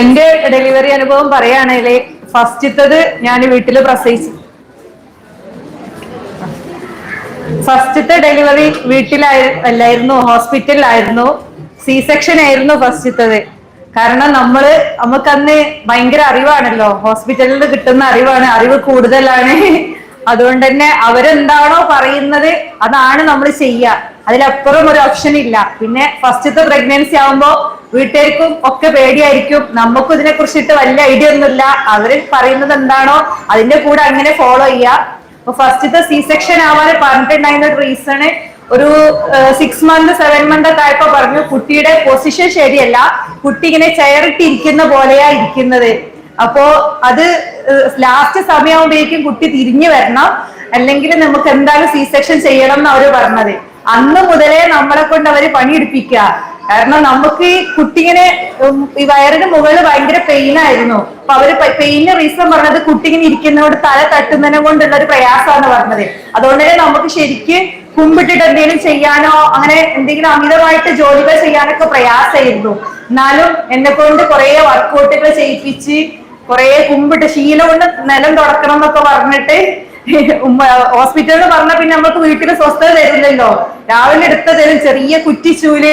എന്റെ ഡെലിവറി അനുഭവം പറയുകയാണെങ്കിൽ ഫസ്റ്റത്തത് ഞാൻ വീട്ടിൽ പ്രസവിച്ചു. ഫസ്റ്റത്തെ ഡെലിവറി വീട്ടിലായി അല്ലായിരുന്നു ഹോസ്പിറ്റലിലായിരുന്നു. സി സെക്ഷൻ ആയിരുന്നു ഫസ്റ്റത്തത്. കാരണം നമ്മൾ നമുക്കന്ന് ഭയങ്കര അറിവാണല്ലോ. ഹോസ്പിറ്റലിൽ കിട്ടുന്ന അറിവാണ് അറിവ് കൂടുതലാണ്. അതുകൊണ്ട് തന്നെ അവരെന്താണോ പറയുന്നത് അതാണ് നമ്മൾ ചെയ്യുക അതിലപ്പുറം ഒരു ഓപ്ഷൻ ഇല്ല. പിന്നെ ഫസ്റ്റത്തെ പ്രഗ്നൻസി ആവുമ്പോ വീട്ടുകാർക്കും ഒക്കെ പേടിയായിരിക്കും. നമുക്കും ഇതിനെ കുറിച്ചിട്ട് വലിയ ഐഡിയ ഒന്നുമില്ല. അവർ പറയുന്നത് എന്താണോ അതിന്റെ കൂടെ അങ്ങനെ ഫോളോ ചെയ്യുക അപ്പൊ ഫസ്റ്റത്തെ സി സെക്ഷൻ ആവാൻ പറഞ്ഞിട്ടുണ്ടായിരുന്ന റീസണ് ഒരു സിക്സ് മന്ത് സെവൻ മന്ത് ഒക്കെ ആയപ്പോ പറഞ്ഞു കുട്ടിയുടെ പൊസിഷൻ ശരിയല്ല. കുട്ടി ഇങ്ങനെ ചെയറിട്ടിരിക്കുന്ന പോലെയാ ഇരിക്കുന്നത്. അപ്പോ അത് ലാസ്റ്റ് സമയമാകുമ്പോഴേക്കും കുട്ടി തിരിഞ്ഞു വരണം. അല്ലെങ്കിൽ നമുക്ക് എന്തായാലും സി സെക്ഷൻ ചെയ്യണം എന്ന് അവർ പറഞ്ഞത്. അന്ന് മുതലേ നമ്മളെ കൊണ്ട് അവർ പണിയെടുപ്പിക്കുക. കാരണം നമുക്ക് ഈ കുട്ടിങ്ങനെ ഈ വയറിന് മുകളിൽ ഭയങ്കര പെയിൻ ആയിരുന്നു. അപ്പൊ അവർ പെയിന് റീസൺ പറഞ്ഞത് കുട്ടിങ്ങനെ ഇരിക്കുന്നതോട് തല തട്ടുന്നതിനെ കൊണ്ടുള്ള ഒരു പ്രയാസമാണ് പറഞ്ഞത്. അതുകൊണ്ട് തന്നെ നമുക്ക് ശരിക്ക് കുമ്പിട്ടിട്ട് എന്തെങ്കിലും ചെയ്യാനോ അങ്ങനെ എന്തെങ്കിലും അമിതമായിട്ട് ജോലികൾ ചെയ്യാനൊക്കെ പ്രയാസമായിരുന്നു. എന്നാലും എന്നെ കൊണ്ട് കുറെ വർക്കൗട്ടുകൾ ചെയ്യിപ്പിച്ച് കുറെ കുമ്പിട്ട് ശീലം കൊണ്ട് നിലം തുടക്കണം എന്നൊക്കെ പറഞ്ഞിട്ട് ഹോസ്പിറ്റലിൽ പറഞ്ഞ പിന്നെ നമ്മൾക്ക് വീട്ടിൽ സ്വസ്ഥത തരില്ലല്ലോ. രാവിലെ എടുത്ത തരും ചെറിയ കുറ്റിച്ചൂൽ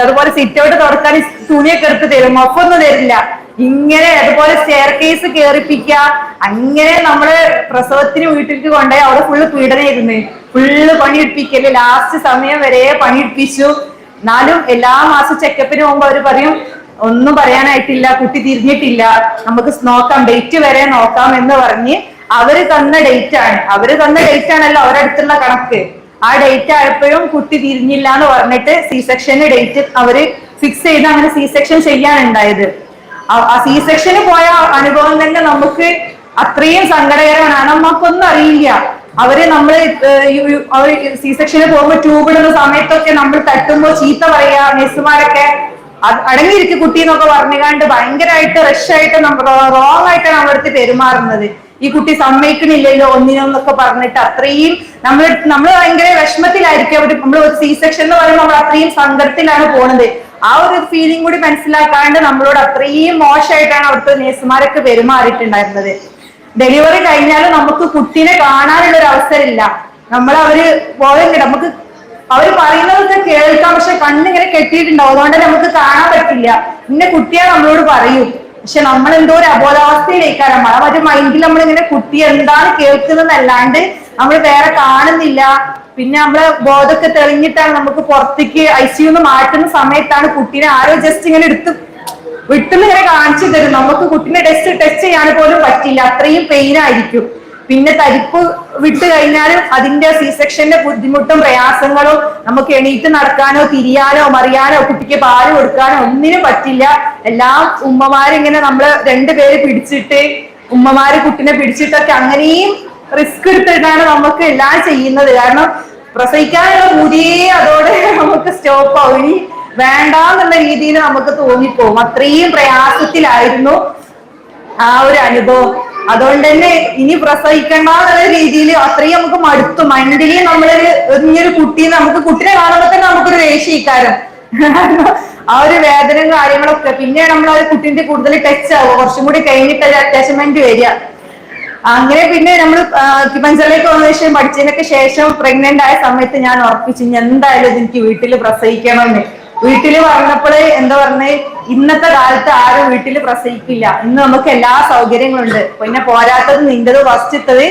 അതുപോലെ സിറ്റ് ഔട്ട് തുടക്കാൻ തുണിയൊക്കെ എടുത്ത് തരും. മൊപ്പൊന്നും തരില്ല. ഇങ്ങനെ അതുപോലെ സ്റ്റെയർ കേസ് അങ്ങനെ നമ്മൾ പ്രസവത്തിന് വീട്ടിലേക്ക് കൊണ്ടുപോയി അവിടെ ഫുള്ള് പീഡനമായിരുന്നു ഫുള്ള് പണിയെടുപ്പിക്കൽ ലാസ്റ്റ് സമയം വരെ പണിയെടുപ്പിച്ചു എന്നാലും എല്ലാ മാസം ചെക്കപ്പിന് പോകുമ്പോ അവർ പറയും ഒന്നും പറയാനായിട്ടില്ല. കുട്ടി തിരിഞ്ഞിട്ടില്ല. നമുക്ക് നോക്കാം. ഡേറ്റ് വരെ നോക്കാം എന്ന് പറഞ്ഞ് അവർ തന്ന ഡേറ്റ് ആണ്. അവർ തന്ന ഡേറ്റ് ആണല്ലോ അവരടുത്തുള്ള കണക്ക്. ആ ഡേറ്റ് ആയപ്പോഴും കുട്ടി തിരിഞ്ഞില്ല എന്ന് പറഞ്ഞിട്ട് സി സെക്ഷന് ഡേറ്റ് അവർ ഫിക്സ് ചെയ്ത് അങ്ങനെ സി സെക്ഷൻ ചെയ്യാനുണ്ടായത് ആ- സി സെക്ഷന് പോയ അനുഭവം തന്നെ നമുക്ക് അത്രയും സങ്കടകരമാണ്. നമുക്കൊന്നും അറിയില്ല. അവർ നമ്മൾ അവർ സി സെക്ഷന് പോകുമ്പോ ട്യൂബ് ഇടുന്ന സമയത്തൊക്കെ നമ്മൾ തട്ടുമ്പോ ചീത്ത പറയാ നഴ്സുമാരൊക്കെ അടങ്ങിയിരിക്കും കുട്ടി എന്നൊക്കെ പറഞ്ഞുകാണ്ട് ഭയങ്കരമായിട്ട് റഷ് ആയിട്ട് നമ്മൾ റോങ് ആയിട്ടാണ് അവിടുത്തെ പെരുമാറുന്നത്. ഈ കുട്ടി സമ്മതിക്കണില്ലല്ലോ ഒന്നിനൊന്നൊക്കെ പറഞ്ഞിട്ട് അത്രയും നമ്മൾ നമ്മൾ ഭയങ്കര വിഷമത്തിലായിരിക്കും. അവർ നമ്മൾ ഒരു സി സെക്ഷൻ എന്ന് പറയുമ്പോൾ നമ്മൾ അത്രയും സങ്കടത്തിലാണ് പോണത്. ആ ഒരു ഫീലിംഗ് കൂടി മനസ്സിലാക്കാണ്ട് നമ്മളോട് അത്രയും മോശമായിട്ടാണ് അവിടുത്തെ നേഴ്സുമാരൊക്കെ പെരുമാറിയിട്ടുണ്ടായിരുന്നത്. ഡെലിവറി കഴിഞ്ഞാലും നമുക്ക് കുട്ടീനെ കാണാനുള്ള ഒരു അവസരമില്ല നമ്മൾ അവർ പോയെങ്കിൽ നമുക്ക് അവർ പറയുന്നതൊക്കെ കേൾക്കാം പക്ഷെ കണ്ണിങ്ങനെ കെട്ടിയിട്ടുണ്ടാവും. അതുകൊണ്ട് നമുക്ക് കാണാൻ പറ്റില്ല. പിന്നെ കുട്ടിയെ നമ്മളോട് പറയും. പക്ഷെ നമ്മൾ എന്തോ ഒരു അബോധാവസ്ഥയിലേക്കാണ്. നമ്മളെ അവരുടെ മൈൻഡിൽ നമ്മളിങ്ങനെ കുട്ടി എന്താണ് കേൾക്കുന്നതല്ലാണ്ട് നമ്മൾ വേറെ കാണുന്നില്ല. പിന്നെ നമ്മൾ ബോധമൊക്കെ തെളിഞ്ഞിട്ടാണ് നമുക്ക് പുറത്തേക്ക് ഐ സി യുന്ന് മാറ്റുന്ന സമയത്താണ് കുട്ടീനെ ആരോ ജസ്റ്റ് ഇങ്ങനെ എടുത്ത് വിട്ടുന്ന് ഇങ്ങനെ കാണിച്ചു തരും നമുക്ക് കുട്ടീനെ ടെസ്റ്റ് ടെസ്റ്റ് ചെയ്യാൻ പോലും പറ്റില്ല. അത്രയും പെയിൻ ആയിരിക്കും. പിന്നെ തരിപ്പ് വിട്ട് കഴിഞ്ഞാൽ അതിന്റെ സി സെക്ഷന്റെ ബുദ്ധിമുട്ടും പ്രയാസങ്ങളും നമുക്ക് എണീറ്റ് നടക്കാനോ തിരിയാനോ മറിയാനോ കുട്ടിക്ക് പാൽ കൊടുക്കാനോ ഒന്നിനും പറ്റില്ല. എല്ലാം ഉമ്മമാരിങ്ങനെ നമ്മൾ രണ്ടുപേര് പിടിച്ചിട്ട് ഉമ്മമാര് കുട്ടിനെ പിടിച്ചിട്ടൊക്കെ അങ്ങനെയും റിസ്ക് എടുത്തിട്ടാണ് നമുക്ക് എല്ലാം ചെയ്യുന്നത്. കാരണം പ്രസവിക്കാനുള്ള പൂതിയേ അതോടെ നമുക്ക് സ്റ്റോപ്പ് ആവും. ഇനി വേണ്ട എന്നുള്ള രീതിയിൽ നമുക്ക് തോന്നിപ്പോവും. അത്രയും പ്രയാസത്തിലായിരുന്നു ആ ഒരു അനുഭവം. അതുകൊണ്ട് തന്നെ ഇനി പ്രസവിക്കണ്ട എന്നുള്ള രീതിയിൽ അത്രയും നമുക്ക് മടുത്തു. മൈൻഡിലി നമ്മളൊരു ഇനിയൊരു കുട്ടി നമുക്ക് കുട്ടിനെ കാണുമ്പോൾ തന്നെ നമുക്കൊരു ദേഷ്യക്കാരം ആ ഒരു വേദനയും കാര്യങ്ങളൊക്കെ. പിന്നെ നമ്മൾ ആ ഒരു കുട്ടിന്റെ കൂടുതൽ ടച്ച് ആവുക. കുറച്ചും കൂടി കഴിഞ്ഞിട്ട് അറ്റാച്ച്മെന്റ് വരിക. അങ്ങനെ പിന്നെ നമ്മൾ പഞ്ചലേക്ക് വന്ന ശേഷം പഠിച്ചതിനൊക്കെ ശേഷം പ്രഗ്നന്റ് ആയ സമയത്ത് ഞാൻ ഉറപ്പിച്ചു എന്തായാലും എനിക്ക് വീട്ടിൽ പ്രസവിക്കണമെന്ന്. വീട്ടിൽ പറഞ്ഞപ്പോൾ എന്താ പറഞ്ഞേ? ഇന്നത്തെ കാലത്ത് ആരും വീട്ടിൽ പ്രസവിക്കില്ല. ഇന്ന് നമുക്ക് എല്ലാ സൗകര്യങ്ങളുണ്ട്. പിന്നെ പോരാത്തത് നിന്റത് ഫസ്റ്റത്തത്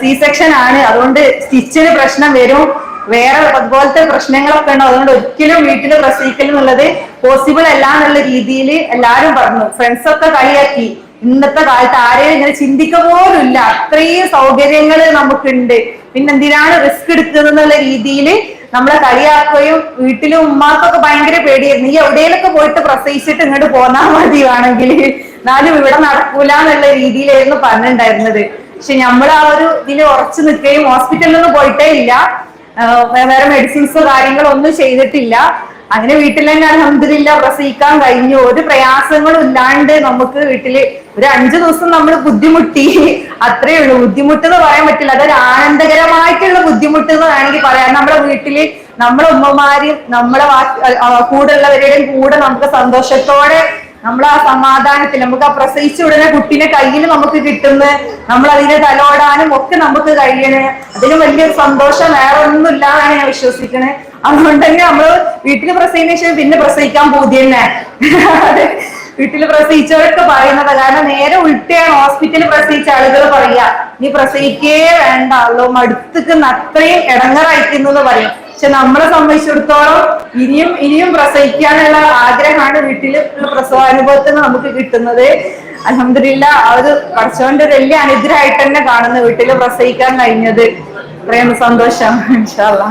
സി സെക്ഷൻ ആണ്. അതുകൊണ്ട് സ്റ്റിച്ചിന് പ്രശ്നം വരും. വേറെ അതുപോലത്തെ പ്രശ്നങ്ങളൊക്കെ ഉണ്ട്. അതുകൊണ്ട് ഒരിക്കലും വീട്ടിൽ പ്രസവിക്കൽ എന്നുള്ളത് പോസിബിൾ അല്ല എന്നുള്ള രീതിയിൽ എല്ലാരും പറഞ്ഞു. ഫ്രണ്ട്സ് ഒക്കെ കളിയാക്കി. ഇന്നത്തെ കാലത്ത് ആരെയും ഇങ്ങനെ ചിന്തിക്ക പോലും ഇല്ല അത്രയും സൗകര്യങ്ങൾ നമുക്കുണ്ട്. പിന്നെ എന്തിനാണ് റിസ്ക് എടുക്കുന്നത് എന്നുള്ള രീതിയിൽ നമ്മളെ കളിയാക്കുകയും വീട്ടിലും ഉമ്മാക്കൊക്കെ ഭയങ്കര പേടിയായിരുന്നു. ഈ എവിടെയെങ്കിലൊക്കെ പോയിട്ട് പ്രസവിച്ചിട്ട് ഇങ്ങോട്ട് പോന്നാ വേണമെങ്കിൽ എന്നാലും ഇവിടെ നടക്കൂല എന്നുള്ള രീതിയിലായിരുന്നു പറഞ്ഞിട്ടുണ്ടായിരുന്നത്. പക്ഷെ നമ്മൾ ആ ഒരു ഇതിൽ ഉറച്ചു നിൽക്കുകയും ഹോസ്പിറ്റലിൽ നിന്ന് പോയിട്ടേ ഇല്ല. വേറെ മെഡിസിൻസോ കാര്യങ്ങളോ ഒന്നും ചെയ്തിട്ടില്ല. അങ്ങനെ വീട്ടിൽ തന്നെ അലഹമില്ല പ്രസവിക്കാൻ കഴിഞ്ഞു. ഒരു പ്രയാസങ്ങളും ഇല്ലാണ്ട് നമുക്ക് വീട്ടിൽ ഒരു അഞ്ചു ദിവസം നമ്മൾ ബുദ്ധിമുട്ടി. അത്രേ ഉള്ളൂ. ബുദ്ധിമുട്ട് എന്ന് പറയാൻ പറ്റില്ല. അതൊരു ആനന്ദകരമായിട്ടുള്ള ബുദ്ധിമുട്ട് എന്ന് വേണമെങ്കിൽ പറയാം. നമ്മുടെ വീട്ടിൽ നമ്മളെ ഉമ്മമാരും നമ്മളെ കൂടെ ഉള്ളവരുടെയും കൂടെ നമുക്ക് സന്തോഷത്തോടെ നമ്മൾ ആ സമാധാനത്തിൽ നമുക്ക് ആ പ്രസവിച്ച ഉടനെ കുട്ടീനെ കയ്യിൽ നമുക്ക് കിട്ടുന്ന നമ്മൾ അതിനെ തലോടാനും ഒക്കെ നമുക്ക് കഴിയണേ. അതിന് വലിയൊരു സന്തോഷം വേറെ ഒന്നും ഇല്ലാന്നാണ് ഞാൻ വിശ്വസിക്കണേ. അതുകൊണ്ട് തന്നെ നമ്മൾ വീട്ടിൽ പ്രസവിക്കുന്ന ശേഷം പിന്നെ പ്രസവിക്കാൻ പോതി തന്നെ അതെ. വീട്ടിൽ പ്രസവിച്ചവരൊക്കെ പറയുന്നത് കാരണം നേരെ ഉൾട്ടയാണ് ഹോസ്പിറ്റലിൽ പ്രസവിച്ച ആളുകൾ പറയുക. നീ പ്രസവിക്കേ വേണ്ട അല്ലോ മടുത്തുക്കുന്ന അത്രയും ഇടങ്ങറായിരിക്കുന്നു എന്ന് പറയും. പക്ഷെ നമ്മളെ സംബന്ധിച്ചിടത്തോളം ഇനിയും ഇനിയും പ്രസവിക്കാനുള്ള ആഗ്രഹമാണ് വീട്ടിൽ പ്രസവാനുഭവത്തിൽ നമുക്ക് കിട്ടുന്നത്. അലഹമില്ല ആ ഒരു കർച്ചവന്റെ ഒരു വലിയ അനുഗ്രഹമായിട്ട് തന്നെ കാണുന്നു വീട്ടിൽ പ്രസവിക്കാൻ കഴിഞ്ഞത്. പ്രേമ സന്തോഷം. ഇൻഷാല്ലാ